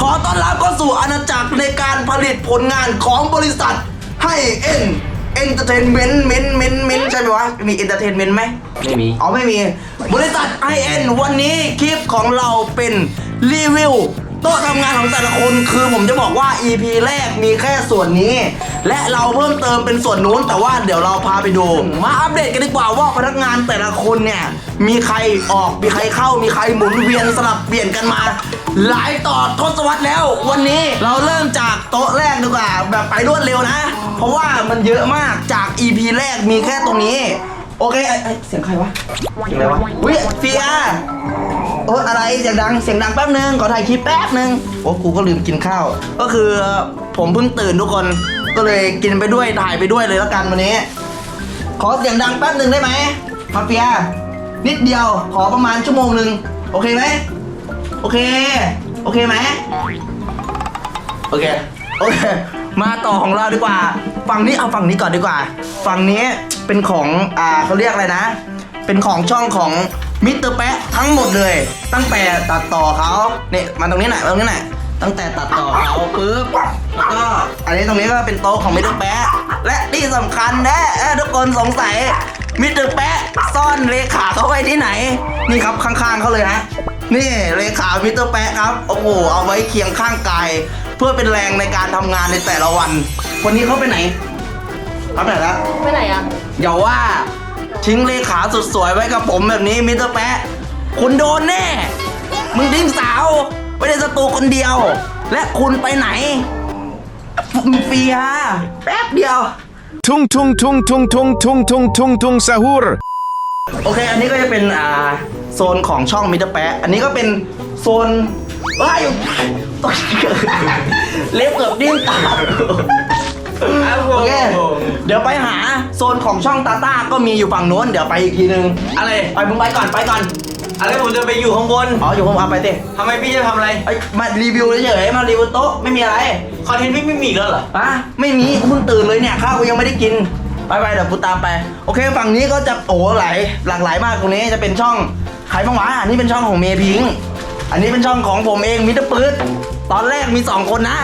ขอต้อนรับเข้าสู่อาณาจักรในการผลิตผลงานของบริษัทให้เอ็นเอนเตอร์เทนเมนต์เมนเมนเมนใช่ไหมวะ มีเอนเตอร์เทนเมนต์ไหม ไม่มี อ๋อ ไม่มี บริษัท IN วันนี้คลิปของเราเป็นรีวิว โต๊ะทำงานของแต่ละคนคือผมจะบอกว่า EP แรกมีแค่ส่วนนี้ และเราเพิ่มเติมเป็นส่วนนู้น แต่ว่าเดี๋ยวเราพาไปดู มาอัปเดตกันดีกว่าว่าพนักงานแต่ละคนเนี่ย มีใครออกมีใครเข้ามีใครหมุนเวียนสลับเปลี่ยนกันมา หลายต่อทศวรรษแล้ว วันนี้เราเริ่มจากโต๊ะแรกดีกว่าแบบไปรวดเร็วนะ เพราะว่ามันเยอะมากจาก EP แรกมีแค่ตรงนี้ โอเคไอ้ไอ้เสียงใครวะเสียงอะไรวะวิเฟียโอ้อะไรเสียงดังเสียงดังแป๊บนึงขอถ่ายคลิปแป๊บนึงโอ้กูก็ลืมกินข้าว ก็คือผมเพิ่งตื่นทุกคนก็เลยกินไปด้วยถ่ายไปด้วยเลยแล้วกันวันนี้ ขอเสียงดังแป๊บนึงได้ไหมมาเฟียนิดเดียวขอประมาณชั่วโมงหนึ่งโอเคไหมโอเค โอเคไหมโอเคโอเค มาต่อของเราดีกว่า ฝั่งนี้เอาฝั่งนี้ก่อนดีกว่า ฝั่งนี้เป็นของอ่าเขาเรียกอะไรนะ เป็นของช่องของมิสเตอร์แปะทั้งหมดเลย ตั้งแต่ตัดต่อเขาเนี่ยมาตรงนี้หน่อยมาตรงนี้หน่อยตั้งแต่ตัดต่อเขาปุ๊บแล้วก็อันนี้ตรงนี้ก็เป็นโต๊ะของมิสเตอร์แปะและที่สำคัญน่เอ้อทุกคนสงสัยมิสเตอร์แปะซ่อนเลขาเขาไว้ที่ไหน นี่ครับข้างๆเขาเลยฮะนี่เลขามิสเตอร์แปะครับ โอ้โห เอาไว้เคียงข้างกาย เพื่อเป็นแรงในการทำงานในแต่ละวันคนนี้เขาไปไหนเขาไปไหนละไปไหนอะอย่าว่าทิ้งเลขาสุดสวยไว้กับผมแบบนี้มิสเตอร์แปะคุณโดนแน่ มึงทิ้งสาวไว้ในสตูคนเดียว และคุณไปไหนเฟียแป๊บเดียว Tung tung tung tung tung tung tung tung tung sahur. โอเค อันนี้ก็จะเป็นอ่าโซนของช่องมิสเตอร์แปะอันนี้ก็เป็นโซน ว้ายตกเล็บเกือบดิ้นตาโอเค เดี๋ยวไปหาโซนของช่องตาต้าก็มีอยู่ฝั่งโน้น เดี๋ยวไปอีกทีนึงอะไร ไปมึงไปก่อนไปก่อน อะไรผมจะไปอยู่ข้างบนอ๋ออยู่ผมเอาไปสิทำไมพี่จะทำอะไรไอ้มารีวิวเฉยๆมารีวิวโต๊ะไม่มีอะไรคอนเทนต์พี่ไม่มีอีกแล้วเหรออะไม่มีกูเพิ่งตื่นเลยเนี่ยข้าวกูยังไม่ได้กินไปไปๆเดี๋ยวกูตามไป โอเค ฝั่งนี้ก็จะโอ้หลายหลากหลายมากตรงนี้จะเป็นช่องใครบ้างวะอันนี้เป็นช่องของเมย์พิงค์ อันนี้เป็นช่องของผมเองมิสเตอร์ปื๊ดตอนแรกมี 2 คนนะ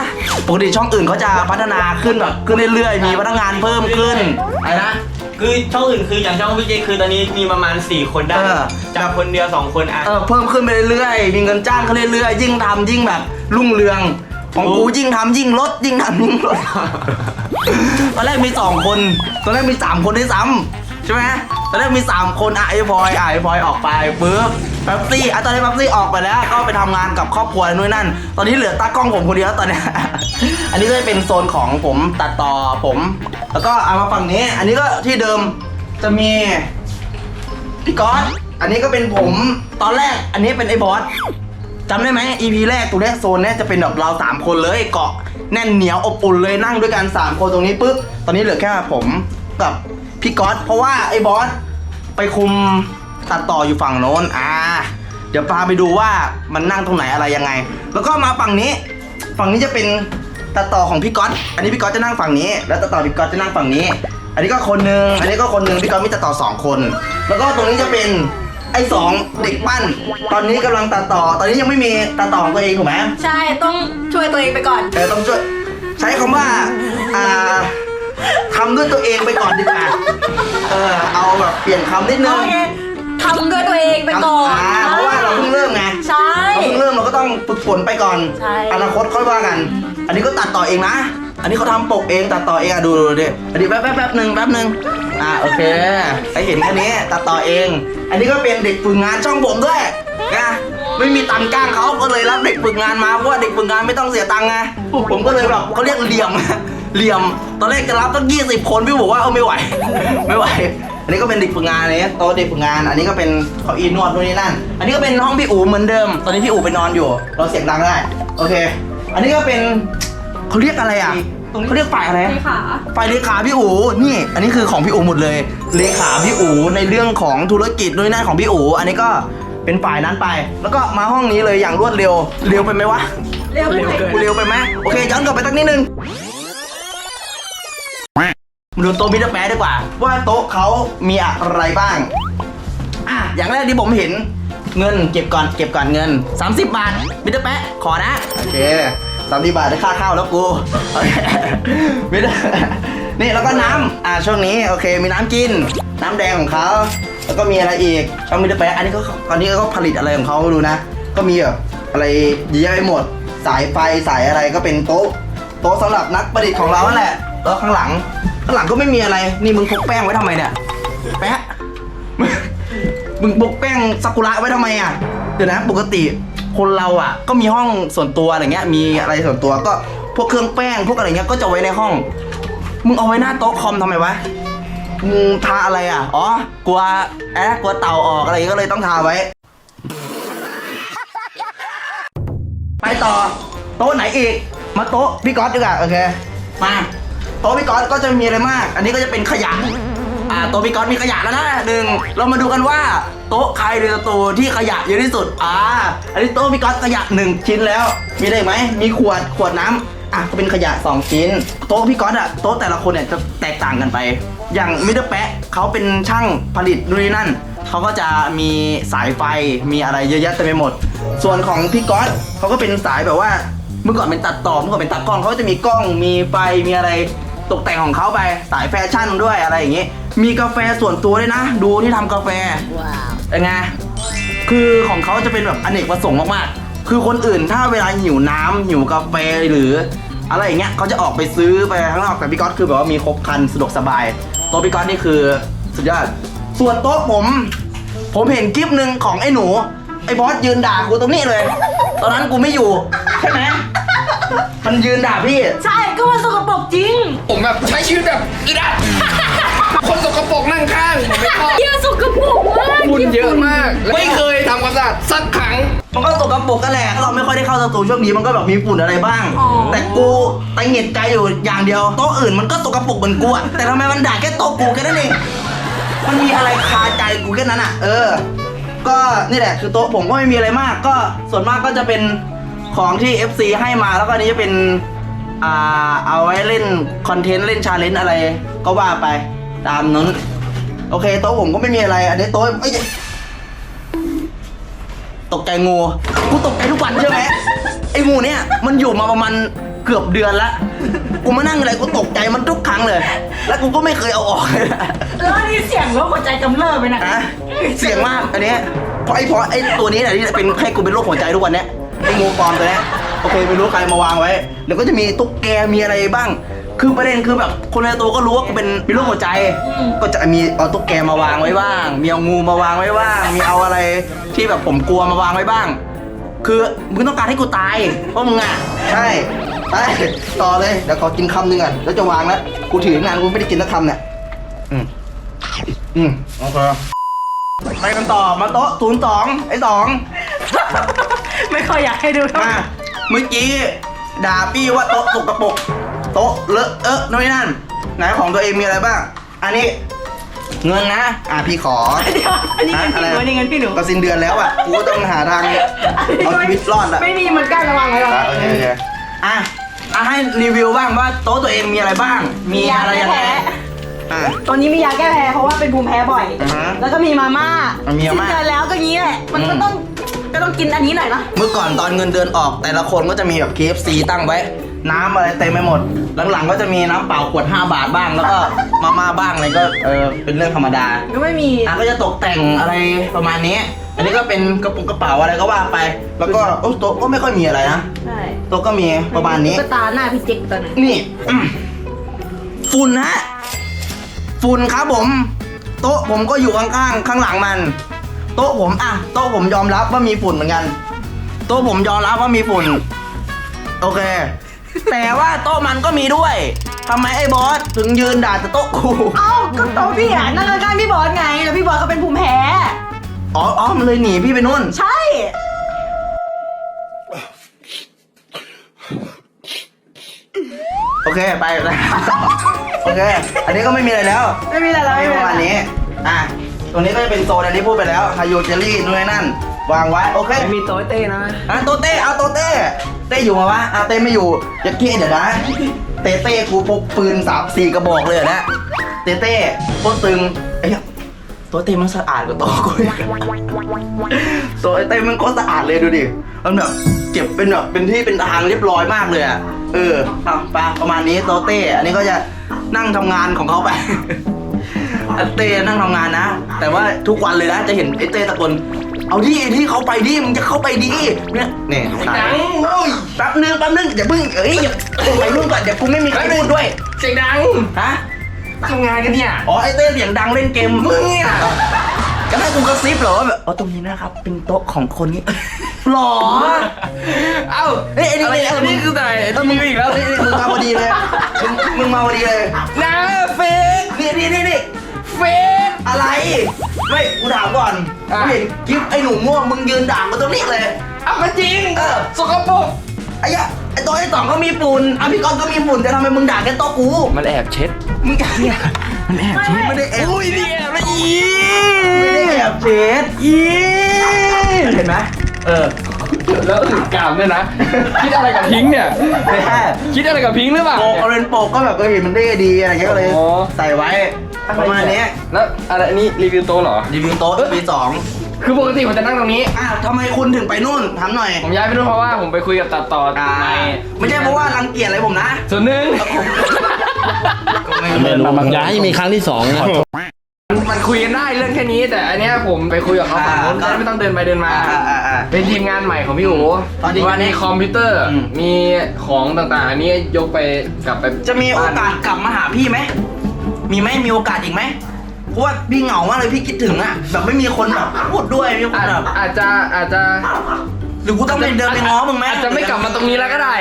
ปกติช่องอื่นเขาจะพัฒนาขึ้นแบบขึ้นเรื่อยๆ มีพนักงานเพิ่มขึ้นอะไรนะ คือช่องอื่นคืออย่างช่องพี่เจคือตอนนี้มีประมาณ 4 คนได้เออ จากคนเดียว 2 คนอะ เออเพิ่มขึ้นไปเรื่อยๆ มีเงินจ้างเขาเรื่อยๆ ยิ่งทำยิ่งแบบรุ่งเรือง ของกูยิ่งทำยิ่งลดยิ่งทำยิ่งลด ตอนแรกมีสองคน ตอนแรกมีสามคนด้วยซ้ำใช่ไหมตอนแรกมีสามคนอะไอ้พลอยอะไอ้พลอยออกไปปุ๊บ แป๊บซี่อะตอนนี้แป๊บซี่ออกไปแล้ว ก็ไปทำงานกับครอบครัวนู่นนั่น ตอนนี้เหลือตากล้องผมคนเดียวตอนเนี้ยอันนี้ก็จะเป็นโซนของผมตัดต่อผม แล้วก็เอามาฝั่งนี้ อันนี้ก็ที่เดิมจะมีพี่ก๊อตอันนี้ก็เป็นผมตอนแรก อันนี้เป็นไอ้บอสจำได้ไหม EP แรกตัวเนี้ยโซนเนี้ยจะเป็นแบบเราสามคนเลยเกาะแน่นเหนียวอบอุ่นเลยนั่งด้วยกันสามคนตรงนี้ปุ๊บตอนนี้เหลือแค่ผมกับพี่ก๊อตเพราะว่าไอ้บอสไปคุม ตัดต่ออยู่ฝั่งโน้นอ่า เดี๋ยวพาไปดูว่ามันนั่งตรงไหนอะไรยังไง แล้วก็มาฝั่งนี้ ฝั่งนี้จะเป็นตัดต่อของพี่ก๊อตอันนี้พี่ก๊อตจะนั่งฝั่งนี้ แล้วตัดต่อพี่ก๊อตจะนั่งฝั่งนี้ อันนี้ก็คนหนึ่งอันนี้ก็คนหนึ่งพี่ก๊อตมีตัดต่อสองคน แล้วก็ตรงนี้จะเป็นไอ้สองเด็กปั้น ตอนนี้กำลังตัดต่อ ตอนนี้ยังไม่มีตัดต่อของตัวเองถูกไหมใช่ต้องช่วยตัวเองไปก่อน เออต้องช่วยใช้คำว่าอ่าทำด้วยตัวเองไปก่อนดีกว่า เออเอาแบบเปลี่ยนคำนิดนึโองเค ทำด้วยตัวเองไปก่อนอ่าเพราะว่าเราเพิ่งเริ่มไงใช่ เราเพิ่งเริ่มเราก็ต้องฝึกฝนไปก่อน ใช่ อนาคตค่อยว่ากัน อันนี้ก็ตัดต่อเองนะ อันนี้เขาทำปกเองตัดต่อเองอะดูดูดิอันนี้แป๊บแป๊บแป๊บหนึ่งแป๊บหนึ่งอ่าโอเคให้เห็นแค่นี้ตัดต่อเอง อันนี้ก็เป็นเด็กฝึกงานช่องผมด้วยนะไม่มีตังค์จ้างเขาก็เลยรับเด็กฝึกงานมาเพราะว่าเด็กฝึกงานไม่ต้องเสียตังค์ไงผมก็เลยแบบเขาเรียกเหลี่ยม เหลี่ยม ตอนแรกจะรับตั้งยี่สิบคนพี่บอกว่าเออไม่ไหว ไม่ไหว อันนี้ก็เป็นเด็กฝึกงานนี้โต๊ะเด็กฝึกงาน อันนี้ก็เป็นเก้าอี้นวดนู่นนี่นั่น อันนี้ก็เป็นห้องพี่อู๋เหมือนเดิม ตอนนี้พี่อู๋ไปนอนอยู่ เราเสียงดังได้โอเค อันนี้ก็เป็นเขาเรียกอะไรอะเขาเรียกฝ่ายอะไรเลขาฝ่ายเลขาพี่อู๋นี่ อันนี้คือของพี่อู๋หมดเลย เลขาพี่อู๋ในเรื่องของธุรกิจนู่นนี่นั่นของพี่อู๋อันนี้ก็เป็นฝ่ายนั้นไป แล้วก็มาห้องนี้เลยอย่างรวดเร็ว เร็วไปไหมวะ เร็วไปไหนกูเร็วไปไหมโอเคย้อนกลับไปสักนิดนึง มาดูโต๊ะมิสเตอร์แปะดีกว่า ว่าโต๊ะเขามีอะไรบ้าง อะ อย่างแรกที่ผมเห็นเงินเก็บก่อนเก็บก่อนเงิน 30 บาทมิสเตอร์แปะขอนะ โอเคสามสิบบาทได้ค่าข้าวแล้วกูโอเคมิสเตอร์นี่แล้วก็น้ำอ่าช่วงนี้โอเค มีน้ำกิน น้ำแดงของเขาแล้วก็มีอะไรอีกช่องมิสเตอร์แปะอันนี้ก็ตอนนี้ก็ผลิตอะไรของเขาไม่รู้นะ ก็มีแบบอะไรเยอะไปหมด สายไฟสายอะไรก็เป็นโต๊ะ โต๊ะสำหรับนักประดิษฐ์ของเราแหละแล้วข้างหลัง ข้างหลังก็ไม่มีอะไร นี่มึงพกแป้งไว้ทำไมเนี่ย แปะ มึงพกแป้งซากุระไว้ทำไมอะ เดี๋ยวนะ ปกติคนเราอะ ก็มีห้องส่วนตัวอะไรเงี้ย มีอะไรส่วนตัวก็พวกเครื่องแป้งพวกอะไรเงี้ยก็จะไว้ในห้อง มึงเอาไว้หน้าโต๊ะคอมทำไมวะ มึงทาอะไรอะ อ๋อ กลัวแอะกลัวเต่าออกอะไรก็เลยต้องทาไว้ ไปต่อ โต๊ะไหนอีก มาโต๊ะพี่ก๊อตดีกว่าโอเค มา โต๊ะพี่ก๊อตก็จะมีอะไรมาก อันนี้ก็จะเป็นขยะอ่าโต๊ะพี่ก๊อตมีขยะแล้วนะหนึ่งเรามาดูกันว่าโต๊ะใครในสตูที่ขยะเยอะที่สุดอ่าอันนี้โต๊ะพี่ก๊อตขยะหนึ่งชิ้นแล้ว มีอะไรอีกไหมมีขวดขวดน้ำอะก็เป็นขยะสองชิ้น โต๊ะพี่ก๊อตอะโต๊ะแต่ละคนเนี่ยจะแตกต่างกันไป อย่างมิเตอร์แปะเขาเป็นช่างผลิตนู่นนี่นั่นเขาก็จะมีสายไฟมีอะไรเยอะแยะเต็มไปหมด ส่วนของพี่ก๊อตเขาก็เป็นสายแบบว่าเมื่อก่อนเป็นตัดต่อเมื่อก่อนเป็นตัดกล้องเขาก็จะมีกล้องมีไฟมีอะไร ตกแต่งของเขาไปสายแฟชั่นด้วยอะไรอย่างงี้ มีกาแฟส่วนตัวด้วยนะ ดูที่ทำกาแฟว้าวเป็นไงคือของเขาจะเป็นแบบอเนกประสงค์มากๆ คือคนอื่นถ้าเวลาหิวน้ำหิวกาแฟหรือ อะไรอย่างเงี้ยเขาจะออกไปซื้อไปข้างนอกแต่พี่ก๊อตคือแบบว่ามีครบครันสะดวกสบายโต๊ะพี่ก๊อตนี่คือสุดยอดส่วนโต๊ะผม ผมเห็นคลิปหนึ่งของไอ้หนู ไอ้บอสยืนด่ากูตรงนี้เลย ตอนนั้นกูไม่อยู่ ใช่ไหม มันยืนด่าพี่ ใช่ก็มันสกปรกจริง ผมแบบใช้ชีวิตแบบอีดัด คนสกปรกนั่งข้างผมไม่ชอบเยอะสกปรกมากฝุ่นเยอะมาก ไม่เคยทำความสะอาดสักครั้ง มันก็สกปรกกันแหละเราไม่ค่อยได้เข้าสตูช่วงนี้มันก็แบบมีฝุ่นอะไรบ้างอ๋อแต่กูตังเหตุใจอยู่อย่างเดียวโต๊ะอื่นมันก็สกปรกเหมือนกูอะแต่ทำไมมันด่าแค่โต๊ะกูแค่นั้นเองมันมีอะไรคาใจกูแค่นั้นอะเออ ก็นี่แหละคือโต๊ะผมก็ไม่มีอะไรมาก ก็ส่วนมากก็จะเป็น ของที่ FC ให้มาแล้วก็อันนี้จะเป็นอ่าเอาไว้เล่นคอนเทนต์เล่นชาเลนจ์อะไรก็ว่าไปตามนั้น โอเคโต๊ะผมก็ไม่มีอะไร อันนี้โต๊ะเอ้ยตกใจงูกูตกใจทุกวันใช่ไหมไอ้งูเนี่ยมันอยู่มาประมาณเกือบเดือนละกูมานั่งอะไรกูตกใจมันทุกครั้งเลย แล้วกูก็ไม่เคยเอาออกเลยแล้วนี่เสียงว่าหัวใจกำเริบไปนะนะเสี่ยงมากอันเนี้ยเพราะไอ้เพราะไอ้ตัวนี้แหละที่เป็นให้กูเป็นโรคหัวใจทุกวันเนี้ย ไอ้งูปลอมตัวเนี้ยโอเคไม่รู้ใครมาวางไว้เดี๋ยวก็จะมีตุ๊กแกมีอะไรบ้าง คือประเด็นคือแบบคนในตัวก็รู้ว่ากูเป็นมีโรคหัวใจ ก็จะมีเอาตุ๊กแกมาวางไว้บ้าง มีเอางูมาวางไว้บ้าง มีเอาอะไรที่แบบผมกลัวมาวางไว้บ้าง คือมึงต้องการให้กูตายเพราะมึงอะใช่ไปต่อเลยเดี๋ยวขอกินคำหนึ่งก่อนแล้วจะวางแล้วกูถืองานกูไม่ได้กินสักคำเนี่ยอืมอืมโอเคไปกันต่อมาโต๊ะศูนย์สองไอ้สอง ไม่ค่อยอยากให้ดูเท่าไหมาร่เมื่อกี้ด่าปี้ว่าโต๊ะสกปรกโต๊ะเลอะเอะนู่นนี่นั่น ไหนของตัวเองมีอะไรบ้าง อันนี้เงินนะ อะพี่ขอเดี๋ยวอันนี้เงินพี่หนูอันนี้เงินพี่หนูก็สิ้นเดือนแล้วอะกูก็ต้องหาทางเอาชีวิตรอดอะไม่มีเหมือนกันระวังไว้ก่อนอะโอเคโอเคอะอะให้รีวิวบ้างว่าโต๊ะตัวเองมีอะไรบ้าง มีอะไรยังไงอะ ตัวนี้มียาแก้แพ้เพราะว่าเป็นภูมิแพ้บ่อย อ่าฮะแล้วก็มีมาม่ามันมีมาม่าสิ้นเดือนแล้วก็งี้แหละ มันก็อืม ต้อง ก็ต้องกินอันนี้หน่อยนะเมื่อก่อนตอนเงินเดือนออก แต่ละคนก็จะมีแบบ KFC ตั้งไว้ น้ำอะไรเต็มไปหมด หลังๆก็จะมีน้ำเปล่าขวด 5 บาทบ้าง แล้วก็มาม่าบ้างอะไรก็เออเป็นเรื่องธรรมดา ก็ไม่มีอะก็จะตกแต่งอะไรประมาณนี้ อันนี้ก็เป็นกระปุกกระเป๋าอะไรก็ว่าไป แล้วก็โอ้โต๊ะก็ไม่ค่อยมีอะไรนะใช่โต๊ะก็มีประมาณนี้ ตุ๊กตาหน้าพี่เจ๊กตัวหนึงนี่อืมฝุ่นฮะฝุ่นครับผม โต๊ะผมก็อยู่ข้างๆข้างหลังมัน โต๊ะผมอะโต๊ะผมยอมรับว่ามีฝุ่นเหมือนกัน โต๊ะผมยอมรับว่ามีฝุ่น โอเค แต่ว่าโต๊ะมันก็มีด้วยทำไมไอ้บอสถึงยืนด่าแต่โต๊ะกูเอ้าก็โต๊ะพี่อะนั่งข้างๆพี่บอสไง แล้วพี่บอสเขาเป็นภูมิแพ้ อ๋ออ๋อมันเลยหนีพี่ไปนู่น ใช่ โอเคไปเลยโอเค อันนี้ก็ไม่มีอะไรแล้ว ไม่มีอะไรแล้วไม่ไม่มีประอะไรมาณนี้ อะ ตรงนี้ก็จะเป็นโซนอันนี้พูดไปแล้วไฮโยเจลลี่นู่นนนั่น วางไว้โอเคมีโต๊ะเต้นะอะโตเต้เอาโตเต้เต้อยู่มาวะอะเต้ไม่อยู่อย่าเกี้เดี๋ยวนะเต้เต้กูพกปืนสามสี่กระบอกเลยเหรอนะเต้เต้โคตรตึงไอ้เหี้ยโตตัวเต้มันสะอาดกว่าโต๊ะกูอีกตัวไอ้เต้มันก็สะอาดเลยดูดิมันแบบเก็บเป็นแบบเป็นที่เป็นทางเรียบร้อยมากเลยอะเออเอาไปประมาณนี้โต๊ะเต้อันนี้ก็จะนั่งทำงานของเขาไป ไอ้เต้นั่งทำงานนะ แต่ว่าทุกวันเลยนะจะเห็นไอ้เต้ตะโกนเอาดิไอ้ที่เขาไปดิมึงจะเข้าไปดิเนี่ยเนี่ยหนังโอ้ยแป๊บนึงแป๊บนึงอย่าเพิ่งเอ้ยอย่าไปรุ่นก่อนเดี๋ยวกูไม่มีใครพูดด้วยเสียงดังฮะทำงานกันเนี่ยอ๋อไอ้เต้เสียงดังเล่นเกมมึงเนี่ยจะให้กูกระซิบเหรอว่าแบบอ๋อตรงนี้นะครับ เป็นโต๊ะของคนนี้หรอ เอ้าเฮ้ยไอ้นี่อะไรไอ้อันนี่นี้คืออะไรไอ้ต้องมีอีกแล้วเฮ้ยมึงมาพอดีเลยมึงมึงมาพอดีเลยนะเฟกนี่นี่นี่นี่ เฟกอะไร ไม่กูถามก่อนอะ กูเห็นคลิปไอ้หนูม่วงมึงยืนด่ามาตรงนี้เลยเอามาจริงเออ สกปรกไอ้ยะไอ้โต๊ะไอ้สองก็มีฝุ่นอะพี่กอนก็มีฝุ่นแต่ทำไมมึงด่าแค่โต๊ะกู มันแอบเช็ด มึงเนี่ยมันแอบเช็ดไม่ได้แอบอุ้ยนี่แอบละอีไม่ได้แอบเช็ดอีเห็นไหมเออ แล้วถึงกามด้วยนะ คิดอะไรกับพิงค์เนี่ย ไม่แค่คิดอะไรกับพิงค์หรือเปล่า โปกเอาเป็นโปกก็แบบเออเห็นมันเท่ดีอะไรเงี้ยก็เลยอ๋อ ใส่ไว้ ประมาณเนี้ยแล้วอะไรอันนี้รีวิวโต๊ะเหรอ รีวิวโต๊ะปีสองคือปกติผมจะนั่งตรงนี้อะทำไมคุณถึงไปนู่นถามหน่อยผมย้ายไปนู่นเพราะว่าผมไปคุยกับตัดต่ออ่าในไม่ใช่เพราะว่ารังเกียจอะไรผมนะ ส่วนหนึ่งก็ไม่ไม่รู้อย่าให้มีครั้งที่สองนะ มันคุยกันได้เรื่องแค่นี้ แต่อันเนี้ยผมไปคุยกับเขาฝั่งนู้นจะได้ไม่ต้องเดินไปเดินมา อ่าอ่าอ่า เป็นทีมงานใหม่ของพี่อู๋ตอนนี้ว่ามีคอมพิวเตอร์อืม มีของต่างๆ อันนี้ยกไปกลับไปจะมีโอกาสกลับมาหาพี่ไหม มีไหมมีโอกาสอีกไหมเพราะว่าพี่เหงามากเลยพี่คิดถึงอะแบบไม่มีคนแบบพูดด้วยไม่มีคนอาจแบบอาจจะอาจจะหรือกูต้องไปเดินไปง้อมึงไหมอาจจะไม่กลับมาตรงนี้แล้วก็ได้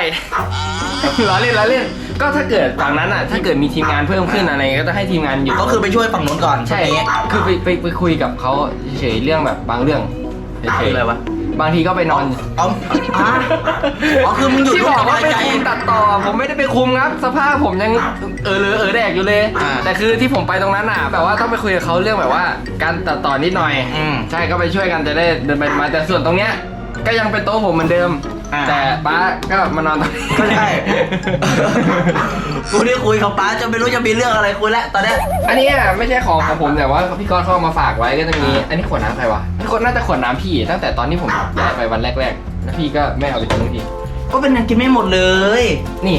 ล้อเล่นล้อเล่น ก็ถ้าเกิดฝั่งนั้นอะ ถ้าเกิดมีทีมงานเพิ่มขึ้นอะไรก็จะให้ทีมงานอยู่ก็คือไปช่วยฝั่งนู้นก่อนใช่อย่างเงี้ยคือไปไปไปคุยกับเขาเฉยๆเรื่องแบบบางเรื่องเฉยๆ อะไรวะ บางทีก็ไปนอนเอาอะอ๋อคือมึงอยู่ที่ด้วบยอกว่าสบายเป็นใจทีมตัดต่อ ผมไม่ได้ไปคุมครับ สภาพผมยังเออเลอเออแดกอยู่เลย อ่าแต่คือที่ผมไปตรงนั้นอะแบบว่าต้องไปคุยกับเขาเรื่องแบบว่า การตัดต่อนิดหน่อยอืม ใช่ก็ไปช่วยกันจะได้เดินไปมาแต่ส่วนตรงเนี้ย ก็ยังเป็นโต๊ะผมเหมือนเดิม อ่า แต่ป้าก็มานอนตรงนี้ก็ใช่กูได้คุยกับป้าจะไม่รู้จะมีเรื่องอะไรคุยแล้วตอนเนี้ยอันนี้อะไม่ใช่ของของผมแต่ว่าพี่ก้อนเขาเอามาฝากไว้ก็จะมี อันนี้ขวดน้ำใครวะนี่ขวดน่าจะขวดน้ำพี่ตั้งแต่ตอนที่ผมย้ายไปวันแรกๆแล้วพี่ก็ไม่เอาไปทิ้งทีก็เป็นยังกินไม่หมดเลย นี่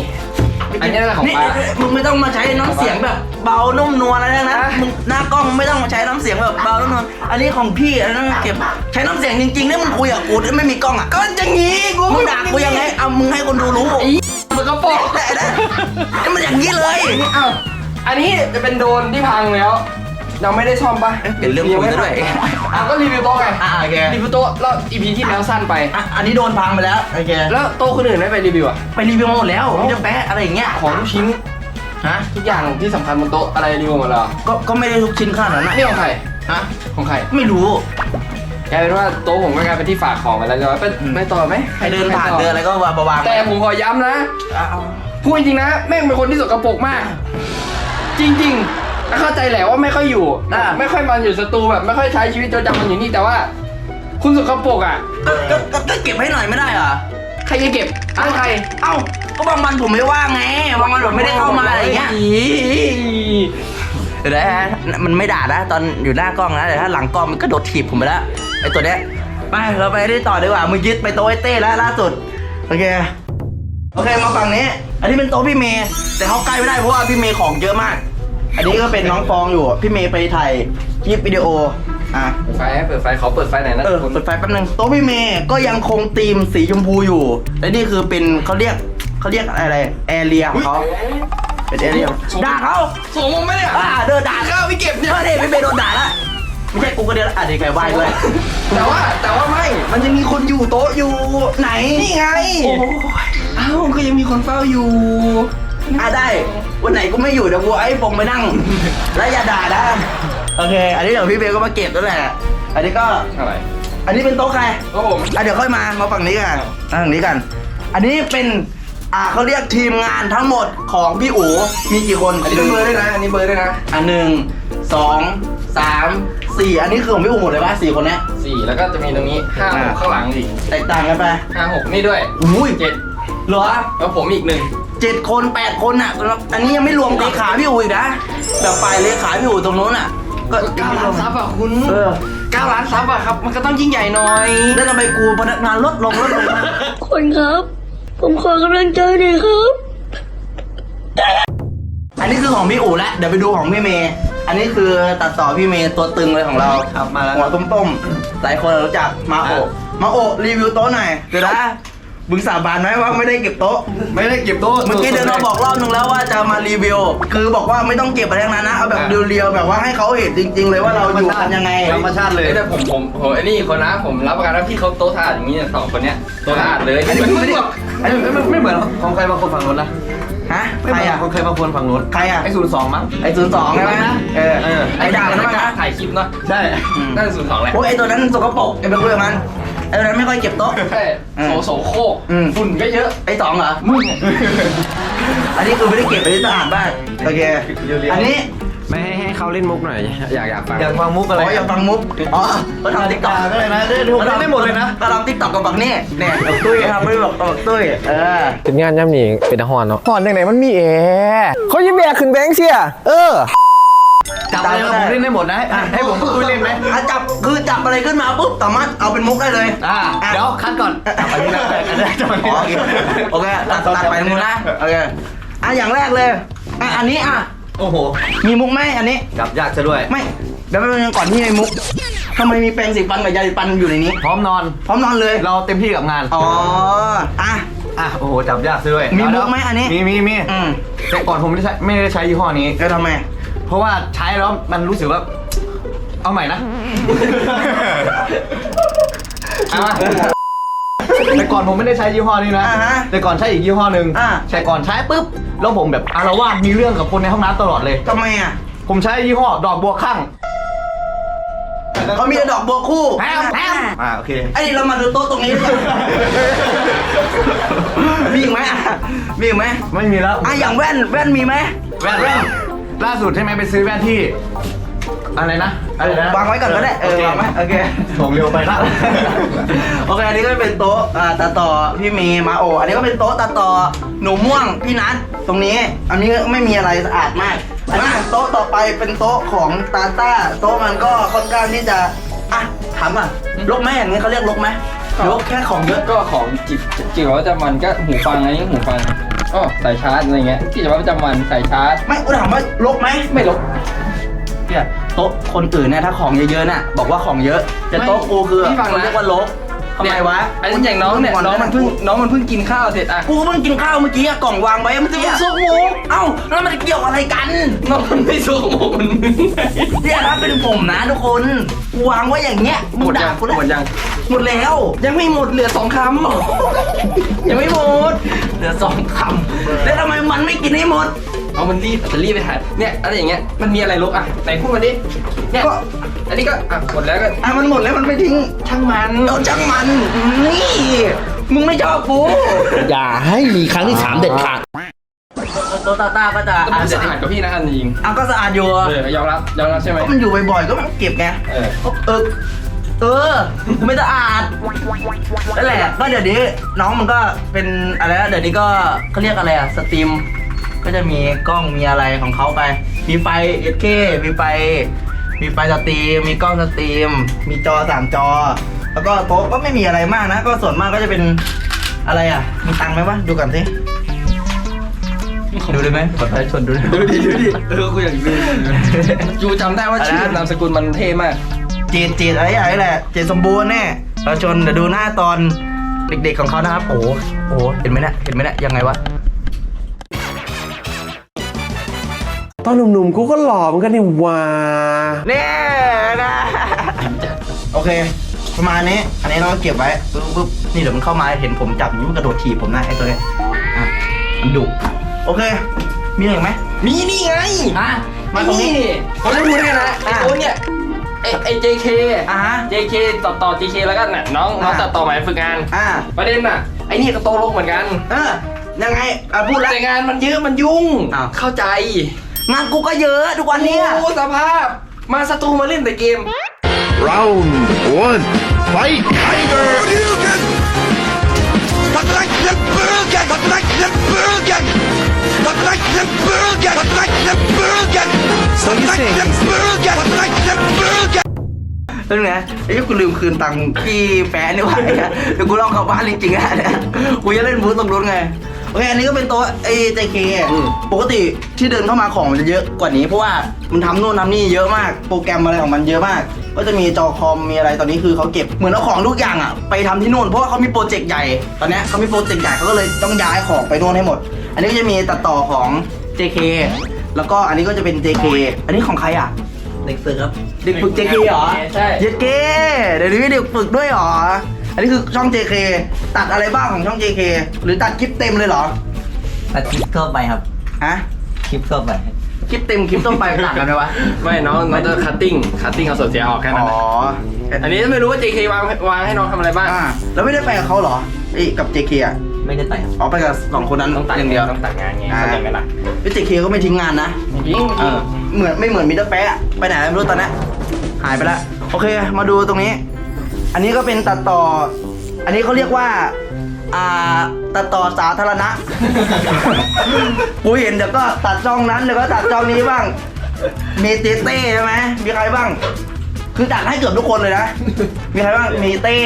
อันนี้น่าจะของนี่ป้า มึงไม่ต้องมาใช้น้ำเสียงแบบเบานุ่มนวลอะไรทั้งนั้นอะมึงหน้ากล้องไม่ต้องมาใช้น้ำเสียงแบบเบานุ่มนวลอันนี้ของพี่อันนั้นเก็บใช้น้ำเสียงจริงๆเนี่ยมึงคุยกับกูที่ไม่มีกล้องอะก็จะงี้กูมึงด่ากูยังไงเอามึงให้คนดูรู้ไอ้มันก็ปอกแต่นะนี่มันอย่างนี้เลย อ้าวอันนี้จะเป็นโดรนที่พังแล้ว ยังไม่ได้ซ่อมปะเอ๊ะเปลี่ยนเรื่องคุยซะด้วยอะก็รีวิวโต๊ะไงอ่าโอเครีวิวโต๊ะแล้วอีพีที่แล้วสั้นไปอะอันนี้โดนพังไปแล้วโอเคแล้วโต๊ะคนอื่นไม่ไปรีวิวอะไปรีวิวมาหมดแล้วพี่จะแปะอะไรอย่างเงี้ยของทุกชิ้นฮะทุกอย่างที่สำคัญบนโต๊ะอะไรรีวิวหมดแล้วก็ก็ไม่ได้ทุกชิ้นขนาดนั้นนะนี่ของใครฮะของใครไม่รู้กลายเป็นว่าโต๊ะผมก็กลายเป็นที่ฝากของไปแล้วเรียบร้อยไปอืมไปต่อไหมใครเดินผ่านไปต่เดินอะไรก็วางวางแต่ผมขอย้ำนะเอาพูดจริงๆนะแม่งเป็นคนที่สกปรกมาก จริง ๆ แล้วเข้าใจแหละว่าไม่ค่อยอยู่ อะไม่ค่อยมาอยู่สตูแบบไม่ค่อยใช้ชีวิตประจำวันอยู่นี่แต่ว่า คุณสกปรกอะก็ก็ก็ก็เก็บให้หน่อยไม่ได้เหรอ ใครจะเก็บอ้างใครเอ้า ก็บางวันผมไม่ว่างไง บางวันผมไม่ได้เข้ามาอะไรอย่างเงี้ยเดี๋ยวนะมันไม่ด่านะตอนอยู่หน้ากล้องนะแต่ถ้าหลังกล้องมันก็โดดถีบผมไปแล้วไอ้ตัวเนี้ย ไปเราไปที่ต่อดีกว่า มึงยึดไปโต๊ะไอ้เต้แล้วล่าสุด โอเค โอเคมาฝั่งนี้ อันนี้เป็นโต๊ะพี่เมย์ แต่เขาใกล้ไม่ได้เพราะว่าพี่เมย์ของเยอะมาก อันนี้ก็เป็นน้องฟองอยู่ พี่เมย์ไปถ่ายคลิปวิดีโอ อะ เปิดไฟเปิดไฟเขาเปิดไฟไหนอยนะเออคุณเปิดไฟแป๊บนึงโต๊ะพี่เมย์ก็ยังคงธีมสีชมพูอยู่ และนี่คือเป็นเขาเรียกเขาเรียกอะไรแอเรียของเขาเป็นแอเรียด่าเขาสวมมงไหมเนี่ยอ่าเดินด่าเขาไม่เก็บเนี่ยเด็ไม่ไปโดนด่าละไม่ใช่กูก็เดียวละอะเด็กไก่ไหวด้วยแต่ว่าแต่ว่าไม่ มันจะมีคนอยู่โต๊ะอยู่ไหนนี่ไง โอ้ยเอ้าก็ยังมีคนเฝ้าอยู่ อะได้ วันไหนกูไม่อยู่เดี๋ยวกูไอ้ปงไปนั่ง แล้วอย่าด่านะ โอเค อันนี้เดี๋ยวพี่เบลก็มาเก็บแล้วแหละ อันนี้ก็ อะไรอันนี้เป็นโต๊ะใคร ก็ผม อะเดี๋ยวค่อยมา มาฝั่งนี้กันมาฝั่งนี้กัน อันนี้เป็น อ่าเขาเรียกทีมงานทั้งหมดของพี่อู๋มีกี่คนอันนี้เป็นเบอร์ด้วยนะ อันนี้เบอร์ด้วยนะ อันหนึ่งสองสามสี่อันนี้คือของพี่อู๋หมดเลยป่ะสี่คนเนี้ยสี่แล้วก็จะมีตรงนี้ห้าหอ่ากข้างหลังอีกแตกต่างกันไปห้าหกนี่ด้วยอุ้ยเจ็ดเหรอแล้วผมอีกหนึ่ง เจ็ดคนแปดคนอะแล้วอันนี้ยังไม่รวมเลขาพี่อู๋อีกนะแบบฝ่ายเลขาพี่อู๋ตรงโน้นอะ ก็เก้าล้านซับอะคุณเออเก้าล้านซับอะครับ มันก็ต้องยิ่งใหญ่หน่อย แล้วทำไมกูพนักงานลดลงลดลงมาคุณครับ ผมขอกำลังใจหน่อยครับ อันนี้คือของพี่อู๋แล้วเดี๋ยวไปดูของพี่เมย์ อันนี้คือตัดต่อพี่เมย์ตัวตึงเลยของเราครับมาแล้วหัวต้มๆหลายคนรู้จักมาโอะมาโอะรีวิวโต๊ะหน่อยเดี๋ยวนะ มึงสาบานไหมว่าไม่ได้เก็บโต๊ะ ไม่ได้เก็บโต๊ะเมื่อกี้เดินมาบอกรอบนึงแล้วว่าจะมารีวิว คือบอกว่าไม่ต้องเก็บอะไรทั้งนั้นนะ เอาแบบเรียวๆแบบว่าให้เขาเห็นจริง ๆ เลยว่าเราอยู่กันยังไง ธรรมชาติเลยแต่ผมผมผมไอ้นี่คนนะผมรับประกันว่าพี่เขาโต๊ะสะอาดอย่างนี้เนี่ยสองคนเนี้ยโต๊ะสะอาดเลยอันนี้ไม่ได้อันนี้ไม่ไม่เหมือนของใครบางคนฝั่งนู้นนะฮะไม่ใคเหรมือนอะ ของใครบางคนฝั่งนู้นใครอะ ไอ้ศูนย์สองมั้ง ไอ้ศูนย์สองใช่ไหมเออ เออ ไอ้ด่างนั่ใช่ไหมถ่ายคลิปเนาะใช่อืมน่าจะศูนย์สองแหละ โอ้ยไอ้ตัวนั้นสกปรกไอ้ไปคุยกับมัน ไอ้ตัวนั้นไม่ค่อยเก็บโต๊ะ ใช่โสโสโครกอืม ฝุ่นก็เยอะ ไอ้สองเหรอ มึงอันนี้คือไม่ได้เก็บไปที่สะอาดบ้างโอเคอันนี้ไม่ให้ให้เขาเล่นมุกหน่อย อยากอยากฟัง อยากฟังมุกอะไรอ๋ออย่าฟังมุก อ๋อเขาทำติ๊กต็อกก็เลยนะได้ทุกได้หมดเลยนะ ก็ทำติ๊กต็อกกับบักนี่เนี่ยบักตุ้ยทำไม่ได้บอกบักตุ้ย เออ เป็นงานย่ำนี่เป็นหอนเนาะหอนยังไงมันมีแอร์เขายิ้มแบกขึ้นแบงค์เชียเออ จับอะไรมาผมเล่นได้หมดนะให้ให้ผมคุยเล่นไหมอะจับคือจับอะไรขึ้นมาปุ๊บสามารถเอาเป็นมุกได้เลยอ่าเดี๋ยวคัดก่อนอันนี้นะอันนี้จับอันอ๋นี้อโอเคโอเคตัดตัดไปมึงนะโอเคอะอย่างแรกเลยอะอันนี้อะโอ้โห มีมุกไหมอันนี้จับยากซะด้วย ไม่เดี๋ยวแป๊บนึงก่อนที่มีมุกทำไมมีแปรงสีฟันกับยาสีฟันอยู่ในนี้ พร้อมนอน พร้อมนอนเลย เราเต็มที่กับงาน อ๋อ อะ อะ โอ้โห จับยากซะด้วย มีมุกเดี๋ยวไหมอันนี้ มีมีมีอืมแต่ก่อนผมไม่ได้ใช้ไม่ได้ใช้ยี่ห้อนี้แล้วทำไม เพราะว่าใช้แล้วมันรู้สึกว่า เอาใหม่นะ เอามาแต่ก่อนผมไม่ได้ใช้ยี่ห้อนี้นะ อ่าฮะแต่ก่อนใช้อีกยี่ห้อหนึ่งอ่า ใช้ก่อนใช้ปุ๊บ แล้วผมแบบอารวาสมีเรื่องกับคนในห้องน้ำตลอดเลย ทำไมอะผมใช้ยี่ห้อดอกบัวข้างเขามีแต่ดอกบัวคู่แพมแพมอ่าโอเค ไอ้นี่เรามาดูโต๊ะตรงนี้ดีกว่ามีอีกไหมอะมีอีกไหมไม่มีแล้ว อะอย่างแว่นแว่นมีไหมแว่นแว่น ล่าสุดใช่ไหมไปซื้อแว่นที่ อะไรนะอะไรนะวางไว้ก่อนก็ได้เออโควางไว้โอเคส่งเร็วไปละ โอเค อันนี้ก็เป็นโต๊ะอ่าตัดต่อพี่เมย์มาโอ อันนี้ก็เป็นโต๊ะตัดต่อหนูม่วงพี่นัทตรงนี้ อันนี้ไม่มีอะไรสะอาดมากมาโต๊ะต่อไปเป็นโต๊ะของตาต้าโต๊ะมันก็ค่อนข้างที่จะอะถามอะลกไหมอย่างนี้เขาเรียกลกไหมหรือว่าแค่ของเยอะ ก็ของจิบจิบว่าประจำวันก็หูฟังอันนี้หูฟัง อ๋อสายชาร์จอะไรเงี้ยที่จะว่าประจำวันสายชาร์จ ไม่กูถามว่าลกไหมไม่ลบเนี่ยโต๊ะคนอื่นเนี่ยถ้าของเยอะๆน่ะ บอกว่าของเยอะ แต่โต๊ะกูคือพี่ฟังเขานะ เรียกว่าลก ทำไมวะอันนี้อย่างน้องเนี่ยน้องมันเพิ่งน้องมันเพิ่งกินข้าวเสร็จอะกูเพิ่งกินข้าวเมื่อกี้อะกล่องวางไว้เมื่อกี้อะซุกหมูเอ้าแล้วมันเกี่ยวอะไรกันน้องมันไม่ซุกหมูมันมึนเนี่ยถ้าเป็นผมนะทุกคนกูวางไว้อย่างเงี้ยมึหมงดยัด่างกูได้หมดยังหมดแล้ว ยังไม่หมดเหลือสองคำยังไม่หมดเหลือสองคำแล้วทำไมมันไม่กินให้หมด เอามันรีบจะรีบไปถ่ายเนี่ยอะไรอย่างเงี้ยมันมีอะไรลบอะไหนพูดมาดิเนี่ยก็ อันนี้ก็อะหมดแล้วก็อะมันหมดแล้วมันไม่ทิ้งช่างมันเอาจังมันนี่มึงไม่ชอบกูอย่าให้มีครั้งที่สามเด็ดขาดโตตาตาก็จะก็มันสะอาดกับพี่นะอันจริงอะก็สะอาดอยู่เออยอมรับยอมรับใช่ไหมก็มันอยู่บ่อยๆก็มันเก็บไงเออเออเออไม่สะอาดนั่นแหละก็เดี๋ยวนี้น้องมันก็เป็นอะไรนะเดี๋ยวนี้ก็เขาเรียกอะไรอะสตรีม ก็จะมีกล้องมีอะไรของเขาไป มีไฟ SK มีไฟ มีไฟสตรีม มีกล้องสตรีม มีจอสามจอ แล้วก็โต๊ะก็ไม่มีอะไรมากนะ ก็ส่วนมากก็จะเป็นอะไรอะ มีตังค์ไหมวะ ดูก่อนสิ ดูได้ไหมขอท้ายชนดูได้ไหมดูดิดูดิเออกูอยากดูยูจำได้ว่าชื่ออะไรนะนามสกุลมันเท่มากเจดเจดอะไรอะไรแหละเจดสมบูรณ์แน่เราชนเดี๋ยวดูหน้าตอนเด็กๆของเขานะครับ โอ้โหโอ้โหเห็นไหมเนี่ย เห็นไหมเนี่ย ยังไงวะ ตอนหนุ่มๆ กูก็หล่อเหมือนกันนี่หว่าเนี่ยนะโอเค ประมาณนี้ อันนี้เราก็เก็บไว้ปุ๊บปุ๊บนี่เดี๋ยวมันเข้ามาเห็นผมจับอยู่มันกระโดดถีบผมนะไอ้ตัวเนี้ยอะมันดุโอเค มีอะไรอีกไหมมีนี่ไง อะมาตรงนี้ผมจะพูดให้นะไอ้อะตัวเนี่ย ไอ้ไอ้ JK อะฮะ JK ต่อต่อ JK แล้วกันน่ะน้องน้องอะ ตัดต่อใหม่ฝึกงาน อะประเด็นน่ะไอ้นี่ก็โตลกเหมือนกัน เออยังไงอะพูดแล้ว แต่งานมันเยอะมันยุ่ง อ้าว เข้าใจ งานกูก็เยอะทุกวันเนี้ย โอ้สภาพ มาสตูมาเล่นแต่เกม round one fight Tiger! Bögen! Verbrannte Bögen! Verbrannte Bögen! Verbrannte Bögen! Verbrannte Bögen! So you say- Verbrannte Bögen! Verbrannte เรื่องนะไอ้ยกูลืมคืนตังค์พี่แฟนนี่หว่าเนี่ยเดี๋ยวกูลองกลับบ้านจริงๆนะเนี่ยกูจะเล่นบูธตรงนู้นไงโอเคอันนี้ก็เป็นโต๊ะไอ้เจเคปกติที่เดินเข้ามาของมันจะเยอะกว่านี้เพราะว่ามันทำนู่นทำนี่เยอะมาก โปรแกรมอะไรของมันเยอะมาก ก็จะมีจอคอมมีอะไรตอนนี้คือเขาเก็บเหมือนเอาของทุกอย่างอะไปทำที่นู่นเพราะว่าเขามีโปรเจกต์ใหญ่ตอนเนี้ยเขามีโปรเจกต์ใหญ่เขาก็เลยต้องย้ายของไปนู่นให้หมด อันนี้ก็จะมีตัดต่อของ JK แล้วก็อันนี้ก็จะเป็น JK อันนี้ของใครอะเด็กฝึกครับ เด็กฝึก JK เหรอใช่ JK เดี๋ยวนี้มีเด็กฝึกด้วยเหรอ อันนี้คือช่อง JK ตัดอะไรบ้างของช่อง JK หรือตัดคลิปเต็มเลยเหรอ ตัดคลิปทั่วไปครับ ฮะ คลิปทั่วไป คลิปเต็มคลิปต้นไปต่างกันไหมวะ ไม่น้องน้องจะคัตติ้งคัตติ้งเอาส่วนเสียออกแค่นั้นอ๋อนะอันนี้ไม่รู้ว่า JK วางวางให้น้องทำอะไรบ้าง อ่าแล้วไม่ได้ไปกับเขาเหรอไอ้ยกับ JK อะ ไม่ได้ไปครับอ๋อไปกับสองคนนั้นต้องตัดอย่างเดียวต้องตัดงานไงอ่าเข้าใจไหมล่ะพี่ JK ก็ไม่ทิ้งงานนะจริงเออเหมือนไม่เหมือนมิสเตอร์แป๊ะอะไปไหนไม่รู้ตอนเนี้ยหายไปแล้วโอเค มาดูตรงนี้ อันนี้ก็เป็นตัดต่อ อันนี้เขาเรียกว่า อ่า ตัดต่อสาธารณะ กูเห็นเดี๋ยวก็ตัดช่องนั้นเดี๋ยวก็ตัดช่องนี้บ้าง มีเต้เต้ใช่ไหมมีใครบ้าง คือตัดให้เกือบทุกคนเลยนะ มีใครบ้าง มีเต้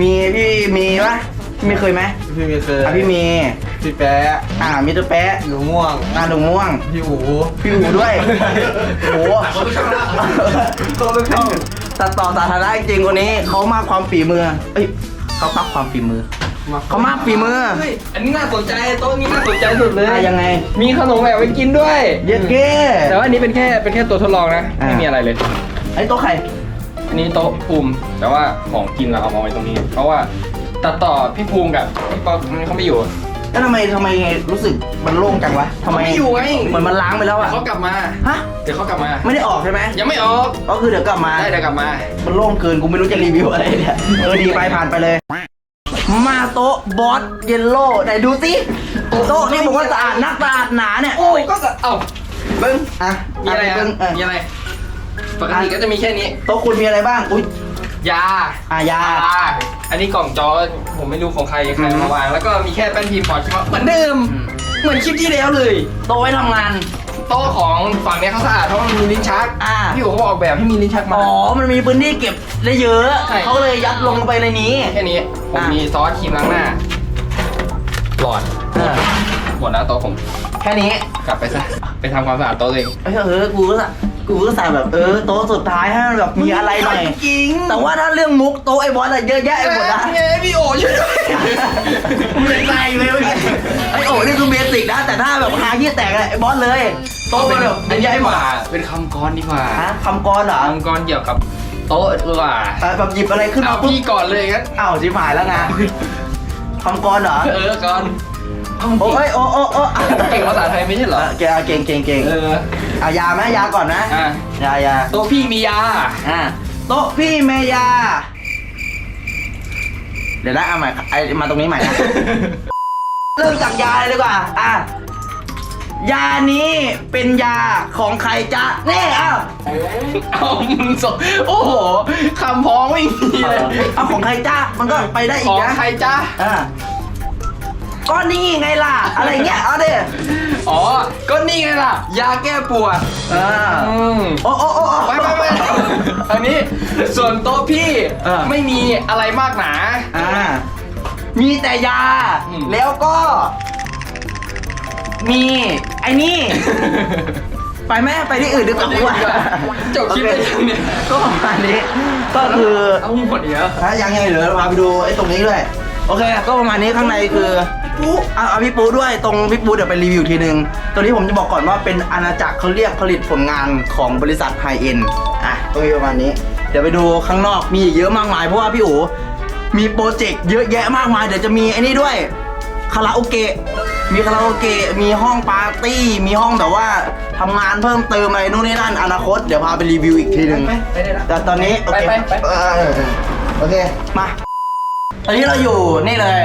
มีพี่มีปะมีเคยไหมพี่มีเคยอะพี่มี พี่แป๊ะอ่ามิสเตอร์แป๊ะหนูม่วงอ่าหนูม่วง พี่อูพี่อูด้วย โอ้โหเขาไม่ชอบละก็ไม่เข้า ตัดต่อสาธารณะจริงๆคนนี้เขามากความฝีมือ เอ้ยเขาปักความฝีมือ เขามากฝีมือเฮ้ยอันนี้น่าสนใจโต๊ะนี้น่าสนใจสุดเลย อะยังไง มีขนมแอบไปกินด้วย เย็ดเก้ แต่ว่าอันนี้เป็นแค่เป็นแค่ตัวทดลองนะ อ่า ไม่มีอะไรเลย ไอ้โต๊ะใคร อันนี้โต๊ะภูมิแต่ว่าของกินเราเอามาไว้ตรงนี้ เพราะว่าตัดต่อพี่ภูมิกับพี่ป๊อกมันเขาไม่อยู่ แล้วทำไมทำไมรู้สึกมันโล่งจังวะทำไมเขาไม่อยู่ไง เหมือนมันล้างไปแล้วอะเขากลับมา ฮะ เดี๋ยวเขากลับมา ไม่ได้ออกใช่ไหมยังไม่ออก ก็คือเดี๋ยวกลับมา ได้เดี๋ยวกลับมา มันโล่งเกินกูไม่รู้จะรีวิวอะไรเนี่ยเออดีไปผ่านไปเลย มาโต๊ะบอสเยลโล่ไหนดูสิโต๊ะนี่บอกว่าสะอาดนักสะอาดหนาเนี่ยโอ้ก็จะเอ้าเบิ้งอะมีอะไรปอะเบิ้งเออมีอะไร ปกติก็จะมีแค่นี้ โต๊ะคุณมีอะไรบ้าง อุ้ยยาอะยา อันนี้กล่องจอผมไม่รู้ของใครใครอืมมาวางแล้วก็มีแค่แป้นพิมพ์พอร์ตเหมือนเดิม เหมือนคลิปที่แล้วเลย โต๊ะไว้ทำงาน โต๊ะของฝั่งเนี้ยเขาสะอาดเพราะมันมีลิ้นชักอ่า พี่โอ๋เขาออกแบบให้มีลิ้นชักมา อ๋อ มันมีพื้นที่เก็บได้เยอะ ใช่ เขาเลยยัดลงไปในนี้ แค่นี้ผมอะ มีซอสครีมล้างหน้าหลอดเออหมดแล้วโต๊ะผมแค่นี้กลับไปซะไปทำความสะอาดโต๊ะตัวเอง เออเออกูก็ใส่ กูก็ใส่แบบเออโต๊ะสุดท้ายให้มันแบบมีอะไรหน่อยจริงแต่ว่าถ้าเรื่องมุกโต๊ะไอ้บอสอะเยอะแยะไปหมดนะเอ้ยพี่โอ๋ช่วยด้วยไม่ใส่เลยเมื่อกี้ไอ้โอ้นี่คือเบสิกนะ แต่ถ้าแบบหาที่แตกอะไอ้บอสเลยโต๊ะมันแบบเป็นใหญ่ดีกกว่าว่าเป็นคำกรดีกว่าฮะคำกรเหรอคำกรเกี่ยวกับโต๊ะดีกว่าเออแบบหยิบอะไรขึ้นเอามาปุ๊บพี่ก่อนเลยงั้นอ้าวชิบหายแล้วนะคำกรเหรอเออก่อน โอ้ยโอ้โอ้โอ้อะเก่งภาษาไทยไม่ใช่เหรอเก่งเก่งเก่งเก่งเออ เอายาไหมยาก่อนนะอะ ยายาโต๊ะพี่มียา อะโต๊ะพี่เมยา เดี๋ยวนะเอาใหม่ไอมาตรงนี้ใหม่นะ เริ่มจากยาเลยดีกว่า อะ ยานี้เป็นยาของใครจ๊ะแน่อ้าวเอามึงสงโอ้โหคำพ้องไม่มีเลย เอาของใครจ๊ะมันก็ไปได้อีขกองนะใครจ้า อะ ก็นี่ไงล่ะ อะไรเงี้ยเอาดิอ๋อ ก็นี่ไงล่ะ ยาแก้ปวด อ่าอืม โอ้โอ้โอ้โอ้ ไม่ไม่ไม่อันนี้ส่วนโต๊ะพี่เออ ไม่มีอะไรมากหนา อ่า มีแต่ยา อืม แล้วก็ มีไอ้นี่ ไปไหมไปที่อื่นดีกว่าจบคลิปโอไปเคยังเนี่ย ก็ประมาณนี้ ก็คือเอาหมดเดียวถ้ายังไงเหลือพาไปดูไอ้ตรงนี้ด้วย โอเคก็ประมาณนี้ข้างในคือปุ๊เอาเอาพี่ปูด้วยตรงพี่ปูเดี๋ยวไปรีวิวทีนึงตรงนี้ผมจะบอกก่อนว่าเป็นอาณาจักรเขาเรียกผลิตผลงานของบริษัทไฮเอ็นอะตรงนี้ประมาณนี้ เดี๋ยวไปดูข้างนอกมีเยอะมากมายเพราะว่าพี่อู๋มีโปรเจกต์เยอะแยะมากมายเดี๋ยวจะมีไอ้นี่ด้วยคาราโอเกะมีคาราโอเกะมีห้องปาร์ตี้มีห้องแบบว่าทำงานเพิ่มเติมอะไรนู่นนี่นั่นอนาคตเดี๋ยวพาไปรีวิวอีกทีหนึ่งไปไปได้แล้วแต่ตอนนี้โอเคไปไปไปเออโอเคมา ตอนนี้เราอยู่นี่เลย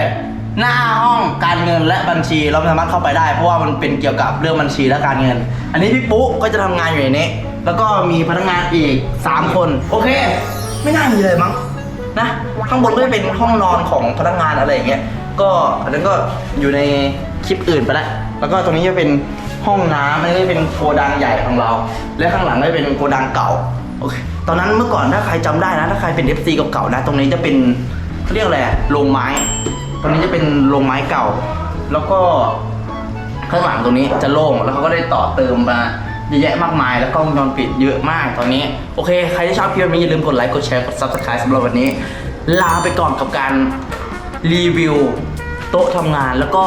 หน้าห้องการเงินและบัญชีเราสามารถเข้าไปได้ เพราะว่ามันเป็นเกี่ยวกับเรื่องบัญชีและการเงิน อันนี้พี่ปุ๊ก็จะทำงานอยู่ในนี้แล้วก็มีพนักงานอีก 3 คน โอเค ไม่น่ามีเลยมั้งนะข้างบนก็จะเป็นห้องนอนของพนักงานอะไรอย่างเงี้ยก็อันนั้นก็อยู่ในคลิปอื่นไปแล้วแล้วก็ตรงนี้จะเป็นห้องน้ำอันนี้ก็เป็นโกดังใหญ่ของเรา และข้างหลังก็จะเป็นโกดังเก่าโอเคตอนนั้นเมื่อก่อนถ้าใครจำได้นะ ถ้าใครเป็น FC เก่าๆนะ ตรงนี้จะเป็น เขาเรียกอะไรโรงไม้ ตรงนี้จะเป็นโรงไม้เก่า แล้วก็ข้างหลังตรงนี้จะโล่ง แล้วเขาก็ได้ต่อเติมมาเยอะแยะมากมาย แล้วก็วงจรปิดเยอะมากตอนนี้ โอเค ใครที่ชอบคลิปนี้อย่าลืมกดไลค์ กดแชร์ กดซับสไคร b e สำหรับวันนี้ ลาไปก่อนกับการรีวิว โต๊ะทำงานแล้วก็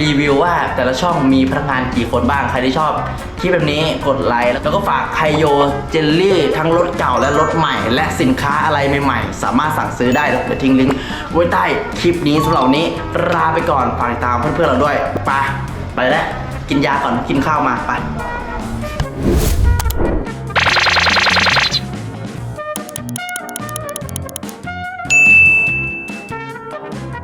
รีวิวว่าแต่ละช่องมีพนักงานกี่คนบ้าง ใครที่ชอบคลิปแบบนี้กดไลค์แล้วก็ฝากไคโยเจลลี่ทั้งรถเก่าและรถใหม่ และสินค้าอะไรใหม่ๆ สามารถสั่งซื้อได้เดี๋ยวทิ้งลิงก์ไว้ใต้คลิปนี้สำหรับนี้ลาไปก่อนฝากติดตามเพื่อนๆเราด้วยไปไปแล้วกินยาก่อนกินข้าวมาไป